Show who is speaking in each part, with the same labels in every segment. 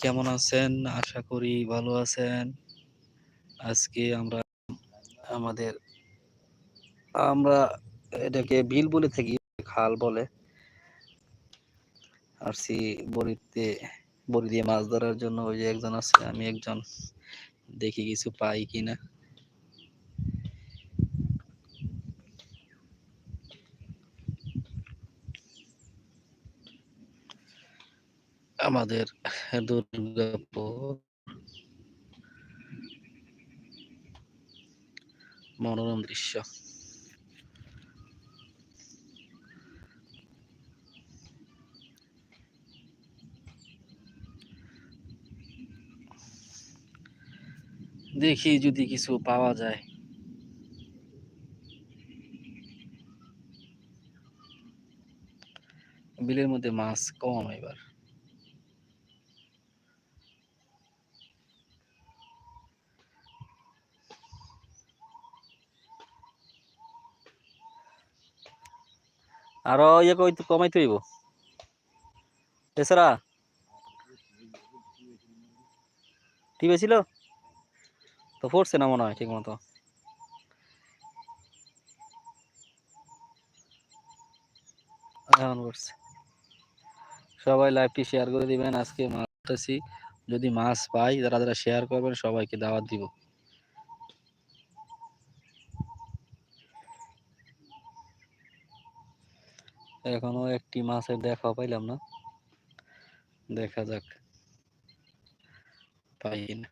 Speaker 1: কেমন আছেন? আশা করি ভালো আছেন। আজকে আমরা, আমাদের, আমরা এটাকে বিল বলে থাকি, খাল বলে। আসছি বড়িতে, বড়ি দিয়ে মাছ ধরার জন্য ওই যে একজন আছে, আমি একজন দেখি কিছু পাই কিনা। আমাদের দুর্গাপুর মনোরম দৃশ্য। দেখি যদি কিছু পাওয়া যায়। বিলের মধ্যে মাছ কম এবার। আরও ইয়ে কই কমাইতে হইব এছাড়া টিভি ছিল? তো পড়ছে না মনে হয় ঠিক মতো সবাই লাইভটি শেয়ার করে দিবেন। আজকে মাছটাছি যদি মাছ পাই, যারা যারা শেয়ার করবেন, সবাইকে দাওয়াত দিব। এখনও একটি মাছের দেখা পাইলাম না। দেখা যাক। পাই না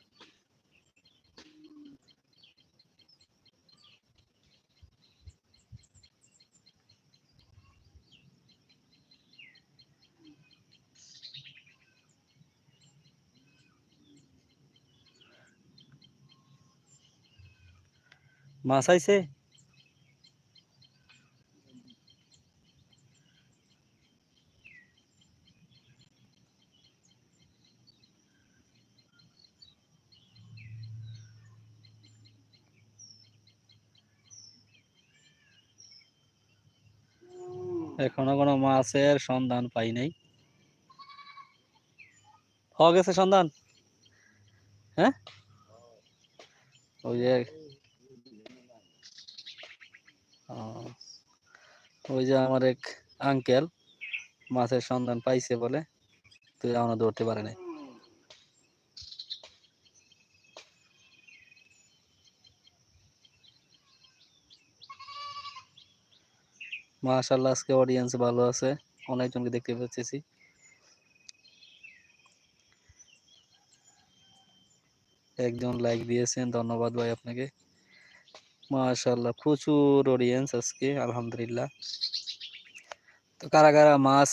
Speaker 1: মাছ আইছে? এখনও কোনো মাছের সন্ধান পাই নাই। হওয়া গেছে সন্ধান? হ্যাঁ? ওই যে ওই যে আমার এক আঙ্কেল মাছের সন্ধান পাইছে বলে তুই এখনও ধরতে পারে নাই। মাশাল্লাহ আজকে অডিয়েন্স ভালো আছে। অনেকজনকে দেখতে পাচ্ছি। একজন লাইক দিয়েছেন, ধন্যবাদ ভাই আপনাকে। মাশাল্লাহ প্রচুর অডিয়েন্স আজকে, আলহামদুলিল্লাহ। তো কারা কারা মাছ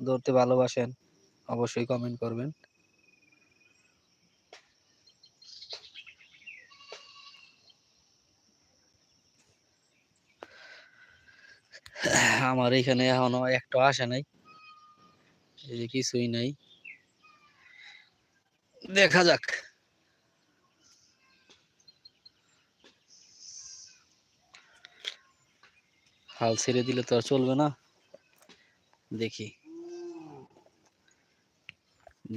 Speaker 1: ধরতে ভালোবাসেন, অবশ্যই কমেন্ট করবেন। আমার এখানে এখনও একটা আসে নাই। এই কিছুই নাই। দেখা যাক। হাল ছেড়ে দিলে তো আর চলবে না। দেখি।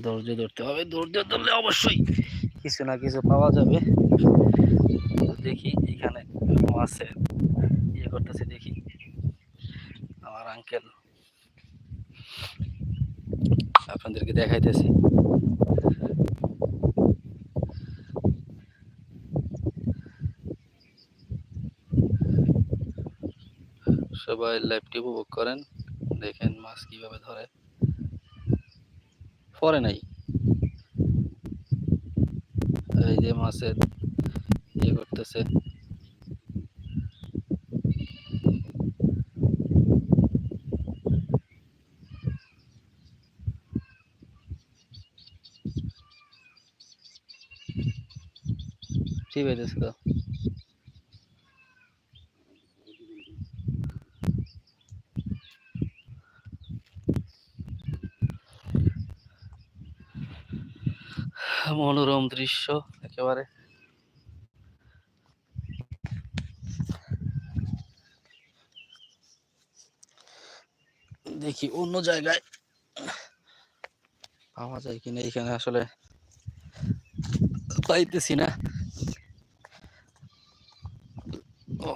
Speaker 1: ধৈর্য ধরতে হবে। ধৈর্য ধরলে অবশ্যই কিছু না কিছু পাওয়া যাবে। দেখি এখানে আছে। ইয়ে করতেছে, দেখি। আমার আঙ্কেল আপনাদেরকে দেখাইতেছি। সবাই লাইভটি উপভোগ করেন। দেখেন মাছ কীভাবে ধরে। পরে নাই। এই যে মাছের ইয়ে করতেছে। ঠিক হইতেছে তো। মনোরম দৃশ্য একেবারে। দেখি অন্য জায়গায় পাওয়া যায় কিনা, এখানে আসলে পাইতেছি না ও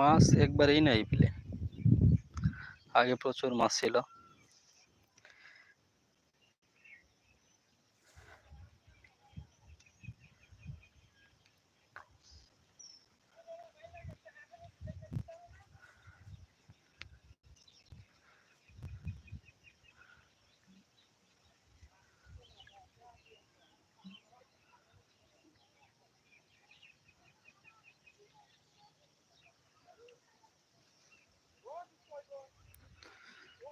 Speaker 1: মাছ একবারেই নাই বিলে আগে প্রচুর মাছ ছিল।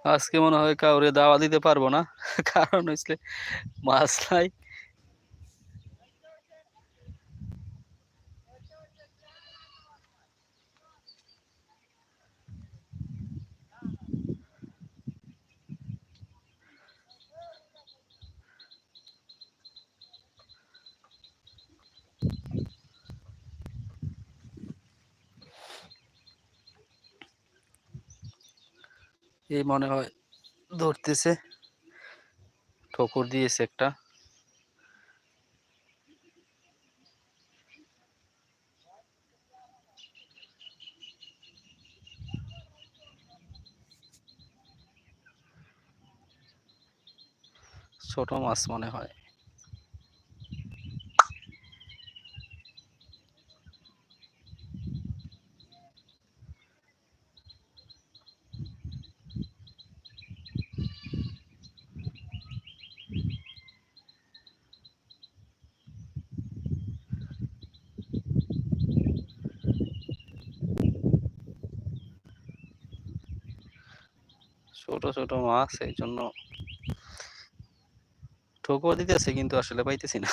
Speaker 1: আজকে মনে হয় কাউরে দাওয়া দিতে পারব না। কারণ হচ্ছে মাছ নাই এই মনে হয় ধরতেছে। ঠোকর দিয়েছে একটা। ছোট মাছ মনে হয়। ছোট ছোট মাছ এই জন্য ঠোকর দিতেছে কিন্তু আসলে পাইতেছি না।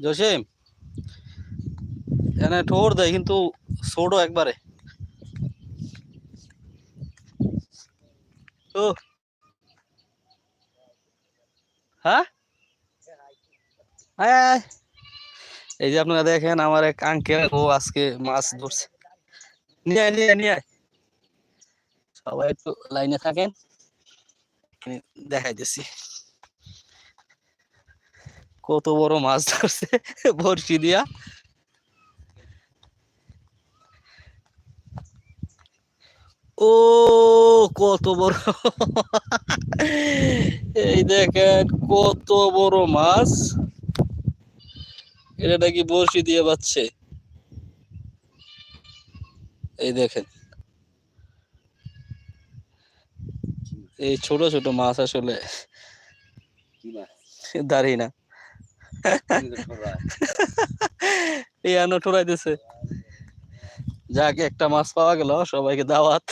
Speaker 1: জসিম এখানে ঠোর দেয় কিন্তু ছোট একবারে। ও। হ্যাঁ? আয়। এই যে আপনারা দেখেন আমার এক আঙ্কেল ও আজকে মাছ ধরছে। নিয়ে আয়, নিয়ে নিয়ে। সবাই একটু লাইনে থাকেন এখানে দেখাইতেছি। কত বড় মাছ ধরছে বড়শি দিয়া। ও কত বড় এই দেখেন কত বড় মাছ। এটা নাকি বড়শি দিয়ে বাচ্ছে। এই দেখেন। এই ছোট ছোট মাছ আসলে দাঁড়িয়ে না। এই ঠোরাই দিছে। যাক একটা মাছ পাওয়া গেল সবাইকে দাওয়াত।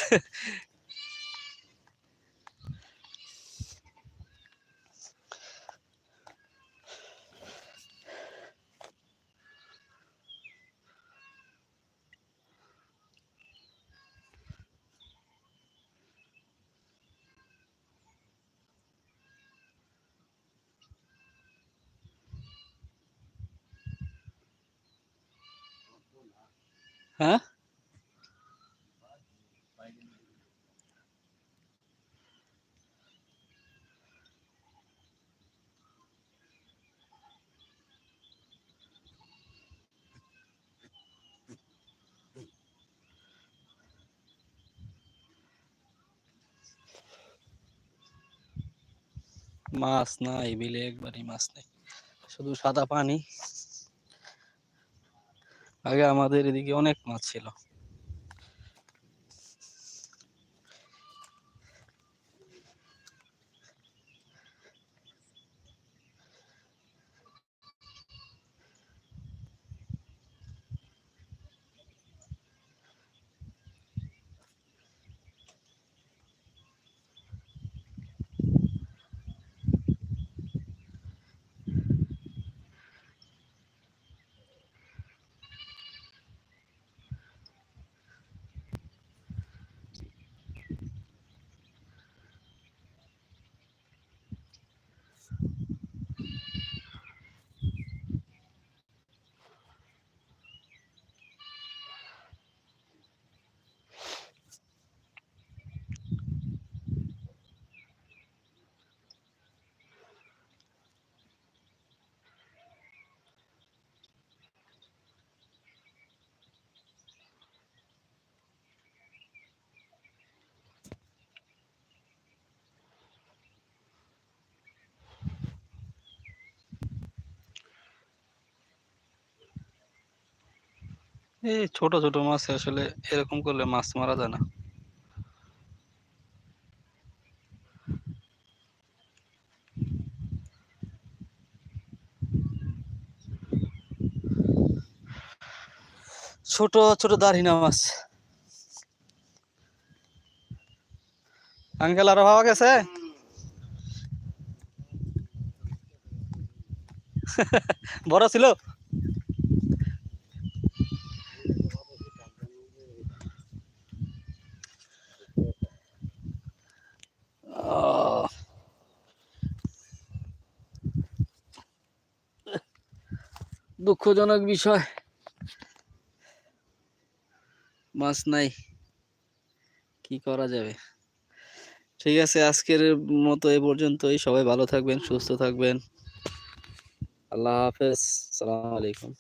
Speaker 1: হ্যাঁ? মাছ নাই বিলে একবারই মাছ নেই। শুধু সাদা পানি। আগে আমাদের এদিকে অনেক মাছ ছিল। এই ছোট ছোট মাছ আসলে এরকম করলে মাছ মারা যায় না। ছোট ছোট দারহিনা মাছ। আঙ্কেল, আরও পাওয়া গেছে? বড় ছিল? দুঃখজনক বিষয়। মাছ নাই। কি করা যাবে? ঠিক আছে, আজকের মতো এ পর্যন্তই। সবাই ভালো থাকবেন, সুস্থ থাকবেন। আল্লাহ হাফেজ। সালাম আলাইকুম।